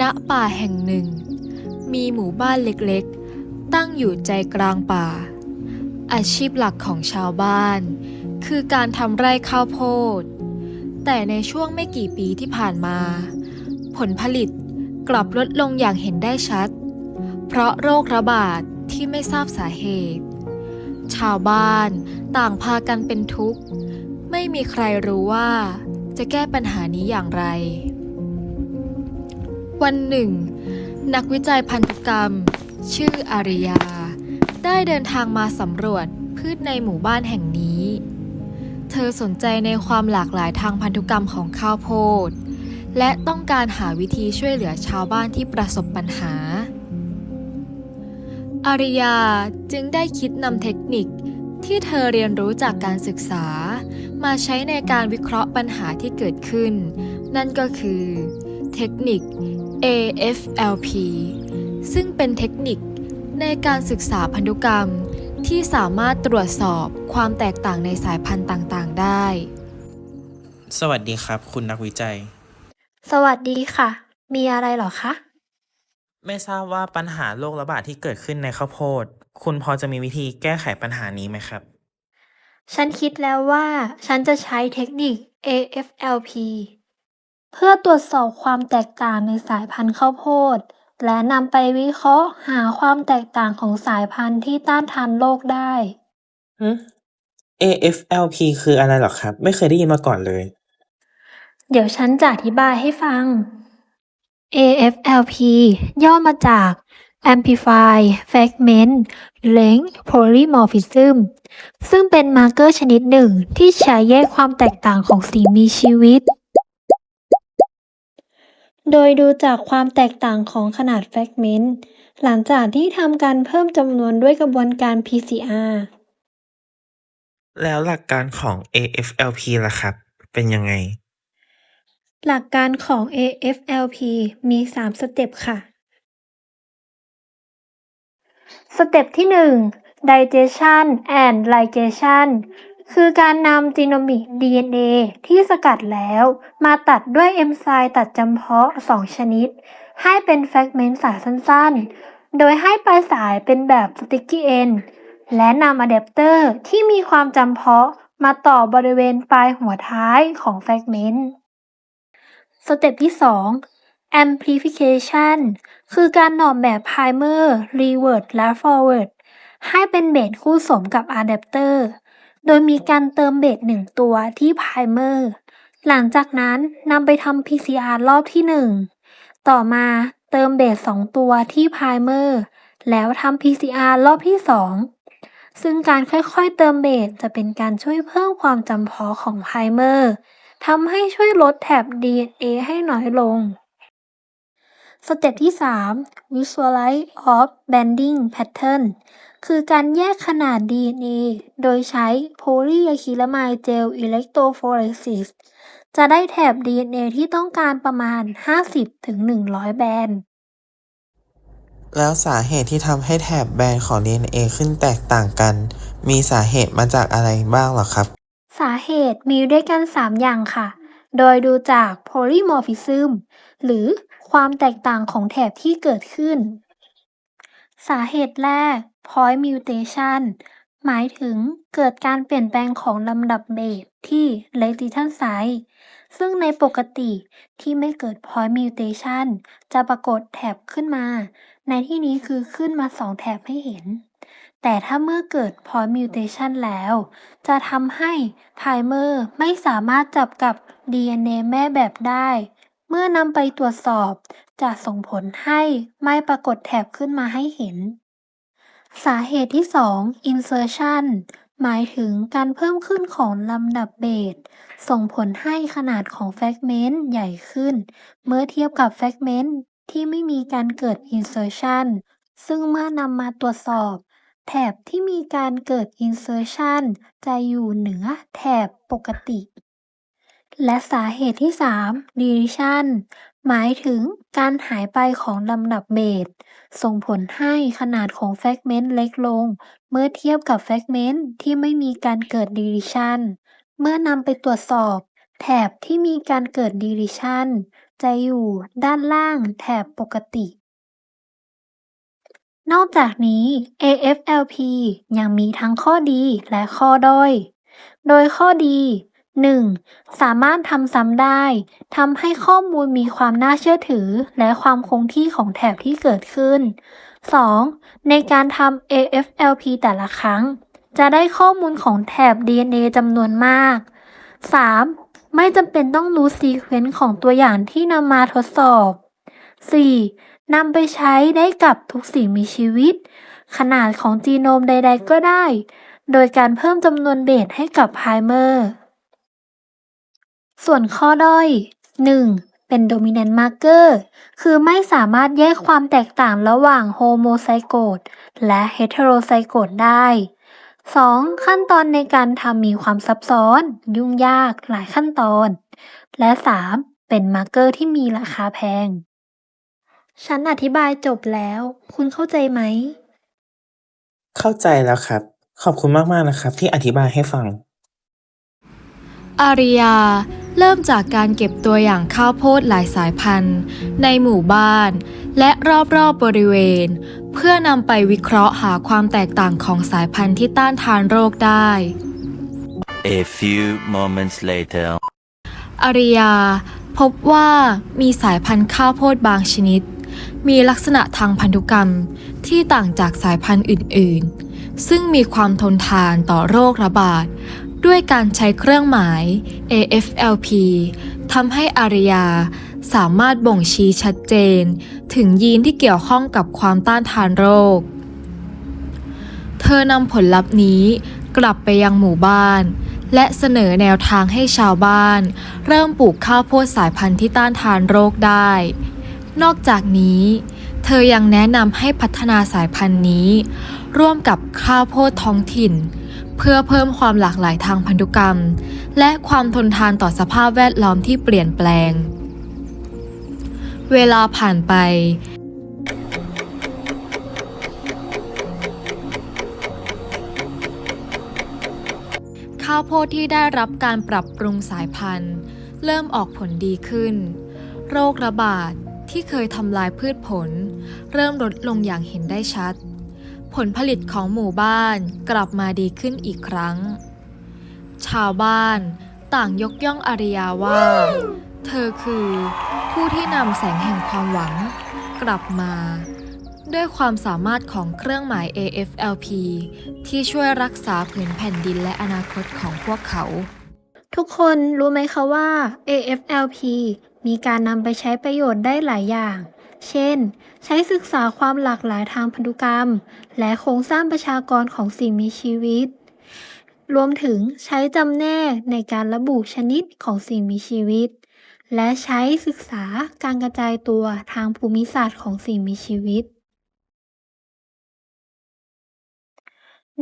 ณป่าแห่งหนึ่ง มีหมู่บ้านเล็กๆ ตั้งอยู่ใจกลางป่า อาชีพหลักของชาวบ้าน คือการทำไร่ข้าวโพด แต่ในช่วงไม่กี่ปีที่ผ่านมา ผลผลิตกลับลดลงอย่างเห็นได้ชัด เพราะโรคระบาดที่ไม่ทราบสาเหตุ ชาวบ้านต่างพากันเป็นทุกข์ ไม่มีใครรู้ว่าจะแก้ปัญหานี้อย่างไร วันหนึ่ง นักวิจัยพันธุกรรม ชื่ออาริยา ได้เดินทางมาสำรวจพืชในหมู่บ้านแห่งนี้ เธอสนใจในความหลากหลายทางพันธุกรรมของข้าวโพด และต้องการหาวิธีช่วยเหลือชาวบ้านที่ประสบปัญหา อาริยาจึงได้คิดนำเทคนิคที่เธอเรียนรู้จากการศึกษา มาใช้ในการวิเคราะห์ปัญหาที่เกิดขึ้น นั่นก็คือ เทคนิค AFLP ซึ่งเป็นเทคนิคในการศึกษาพันธุกรรมที่สามารถตรวจสอบความแตกต่างในสายพันธุ์ต่างๆ ได้ สวัสดีครับ คุณนักวิจัย สวัสดีค่ะ มีอะไรเหรอคะ ไม่ทราบว่าปัญหาโรคระบาดที่เกิดขึ้นในข้าวโพด คุณพอจะมีวิธีแก้ไขปัญหานี้ไหมครับ ฉันคิดแล้วว่า ฉันจะใช้เทคนิค AFLP เพื่อตรวจสอบความแตกต่างในสายพันธุ์ข้าวโพด และนำไปวิเคราะห์หาความแตกต่างของสายพันธุ์ที่ต้านทานโรคได้ หึ AFLP คืออะไรเหรอครับ ไม่เคยได้ยินมาก่อนเลย เดี๋ยวฉันจะอธิบายให้ฟัง AFLP ย่อมาจาก Amplify Fragment Length Polymorphism ซึ่งเป็นมาร์เกอร์ชนิดหนึ่งที่ใช้แยกความแตกต่างของสิ่งมีชีวิต โดยดูจากความแตกต่างของขนาดแฟกเมนต์ หลังจากที่ทำการเพิ่มจำนวนด้วยกระบวนการ PCR แล้วหลักการของ AFLP ล่ะครับ เป็นยังไง หลักการของ AFLP มี 3 สเต็ปค่ะ สเต็ปที่ 1 digestion and ligation คือการนำจีโนมิก DNA ที่สกัดแล้ว มาตัดด้วยเอนไซม์ตัดจำเพาะ 2 ชนิด ให้เป็นแฟกเมนต์สายสั้นๆ โดยให้ปลายสายเป็นแบบ sticky end และนำอะแดปเตอร์ที่มีความจำเพาะมาต่อบริเวณปลายหัวท้ายของแฟกเมนต์สเต็ปที่ 2 amplification คือการหน่อมแบบ primer reverse และ forward ให้เป็นเบสคู่สมกับอะแดปเตอร์ โดยมีการเติมเบสหนึ่งตัวที่ primer หลังจากนั้นนำไปทำ PCR รอบที่1ต่อมาเติมเบสสองตัวที่ primer แล้วทำ PCR รอบที่2ซึ่งการค่อยๆเติมเบสจะเป็นการช่วยเพิ่มความจำเพาะของ primer ทำให้ช่วยลดแถบ DNA ให้น้อยลง สเต็ปที่ 3 Visualize of Bending Pattern คือการแยกขนาด DNA โดยใช้ Polyacrylamide Gel Electrophoresis จะได้แถบ DNA ที่ต้องการประมาณ 50-100 แบนแล้วสาเหตุที่ทำให้แถบแบนของ DNA ขึ้นแตกต่างกัน มีสาเหตุมาจากอะไรบ้างเหรอครับ สาเหตุมีด้วยกัน 3 อย่างค่ะ โดยดูจาก polymorphism หรือความแตกต่างของแถบที่เกิดขึ้น สาเหตุแรก point mutation หมายถึงเกิดการเปลี่ยนแปลงของลำดับเบสที่ lectitan site ซึ่งในปกติที่ไม่เกิด point mutation จะปรากฏแถบขึ้นมา ในที่นี้คือขึ้นมา 2 แถบให้เห็น แต่ถ้าเมื่อเกิด point mutation แล้ว จะทำให้ primer ไม่สามารถจับกับ DNA แม่แบบได้ เมื่อนำไปตรวจสอบจะส่งผลให้ไม่ปรากฏแถบขึ้นมาให้เห็น สาเหตุที่ 2 insertion หมายถึงการเพิ่มขึ้นของลำดับเบสส่งผลให้ขนาดของแฟกเมนต์ใหญ่ขึ้น เมื่อเทียบกับแฟกเมนต์ที่ไม่มีการเกิด insertion ซึ่งเมื่อนำมาตรวจสอบ แถบที่มีการเกิด insertion จะอยู่เหนือแถบปกติ และสาเหตุที่ 3 deletion หมายถึงการหายไปของลำดับเบสส่งผลให้ขนาดของแฟกเมนต์เล็กลง เมื่อเทียบกับแฟกเมนต์ที่ไม่มีการเกิด deletion เมื่อนำไปตรวจสอบ แถบที่มีการเกิด deletion จะอยู่ด้านล่างแถบปกติ นอกจากนี้ AFLP ยังมีทั้งข้อดีและข้อด้อย โดยข้อดี 1. สามารถทำซ้ำได้ทำให้ข้อมูลมีความน่าเชื่อถือ และความคงที่ของแถบที่เกิดขึ้น 2. ในการทำ AFLP แต่ละครั้ง จะได้ข้อมูลของแถบ DNA จำนวนมาก 3. ไม่จำเป็นต้องรู้ซีเควนซ์ของตัวอย่างที่นำมาทดสอบ 4. นำไปใช้ได้กับทุกสิ่งมีชีวิต ขนาดของจีโนมใด ๆ ก็ได้ โดยการเพิ่มจำนวนเบสให้กับไพเมอร์ ส่วนข้อด้อย 1. เป็น Dominant Marker คือไม่สามารถแยกความแตกต่างระหว่างโฮโมไซโกตและ Heterozygote ได้ 2. ขั้นตอนในการทำมีความซับซ้อน ยุ่งยากหลายขั้นตอน และ 3. เป็นมาร์เกอร์ที่มีราคาแพง ฉันอธิบายจบแล้ว คุณเข้าใจไหม เข้าใจแล้วครับ ขอบคุณมาก ๆ นะครับ ที่อธิบายให้ฟัง อาริยา เริ่มจากการเก็บตัวอย่างข้าวโพดหลายสายพันธุ์ ในหมู่บ้าน และรอบๆบบริเวณ เพื่อนำไปวิเคราะห์หาความแตกต่างของสายพันธุ์ที่ต้านทานโรคได้ A few moments later. อาริยา พบว่ามีสายพันธุ์ข้าวโพดบางชนิด มีลักษณะทางพันธุกรรมที่ต่างจากสายพันธุ์อื่นๆ ซึ่งมีความทนทานต่อโรคระบาด ด้วยการใช้เครื่องหมาย AFLP ทำให้อาริยาสามารถบ่งชี้ชัดเจน ถึงยีนที่เกี่ยวข้องกับความต้านทานโรค เธอนำผลลัพธ์นี้กลับไปยังหมู่บ้าน และเสนอแนวทางให้ชาวบ้าน เริ่มปลูกข้าวโพดสายพันธุ์ที่ต้านทานโรคได้ นอกจากนี้ เธอยังแนะนำให้พัฒนาสายพันธุ์นี้ ร่วมกับข้าวโพดท้องถิ่น เพื่อเพิ่มความหลากหลายทางพันธุกรรม และความทนทานต่อสภาพแวดล้อมที่เปลี่ยนแปลง เวลาผ่านไป ข้าวโพดที่ได้รับการปรับปรุงสายพันธุ์ เริ่มออกผลดีขึ้น โรคระบาดที่เคยทำลายพืชผล เริ่มลดลงอย่างเห็นได้ชัด ผลผลิตของหมู่บ้านกลับมาดีขึ้นอีกครั้ง ชาวบ้านต่างยกย่องอาริยาว่า เธอคือผู้ที่นำแสงแห่งความหวัง กลับมา ด้วยความสามารถของเครื่องหมาย AFLP ที่ช่วยรักษาผืนแผ่นดินและอนาคตของพวกเขา ทุกคนรู้ไหมคะว่า AFLP มีการนำไปใช้ประโยชน์ได้หลายอย่าง เช่น ใช้ศึกษาความหลากหลายทางพันธุกรรม และโครงสร้างประชากรของสิ่งมีชีวิต รวมถึงใช้จำแนกในการระบุชนิดของสิ่งมีชีวิต และใช้ศึกษาการกระจายตัวทางภูมิศาสตร์ของสิ่งมีชีวิต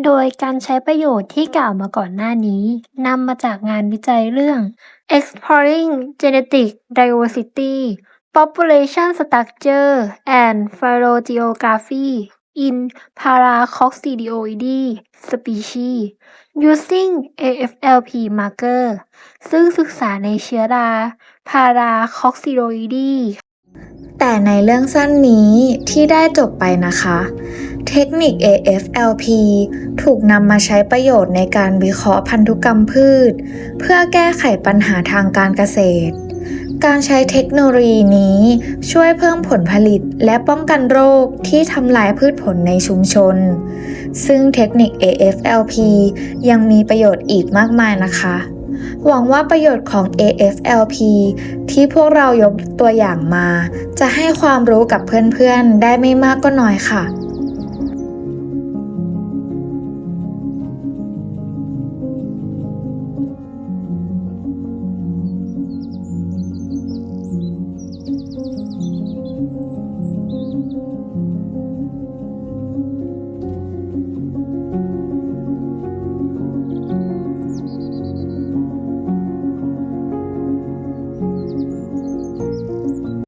โดยการใช้ประโยชน์ที่กล่าวมาก่อนหน้านี้นำมาจากงานวิจัยเรื่อง Exploring Genetic Diversity Population Structure and Phylogeography in Paracoccidioides Species Using AFLP Marker ซึ่งศึกษาในเชื้อรา Paracoccidioides แต่ในเรื่องสั้นนี้ที่ได้จบไปนะคะ เทคนิค AFLP ถูกนำมาใช้ประโยชน์ในการวิเคราะห์พันธุกรรมพืช เพื่อแก้ไขปัญหาทางการเกษตร การใช้เทคโนโลยีนี้ช่วยเพิ่มผลผลิตและป้องกันโรคที่ทำลายพืชผลในชุมชน ซึ่งเทคนิค AFLP ยังมีประโยชน์อีกมากมายนะคะ หวังว่าประโยชน์ของ AFLP ที่พวกเรายกตัวอย่างมา จะให้ความรู้กับเพื่อนๆ ได้ไม่มากก็น้อยค่ะ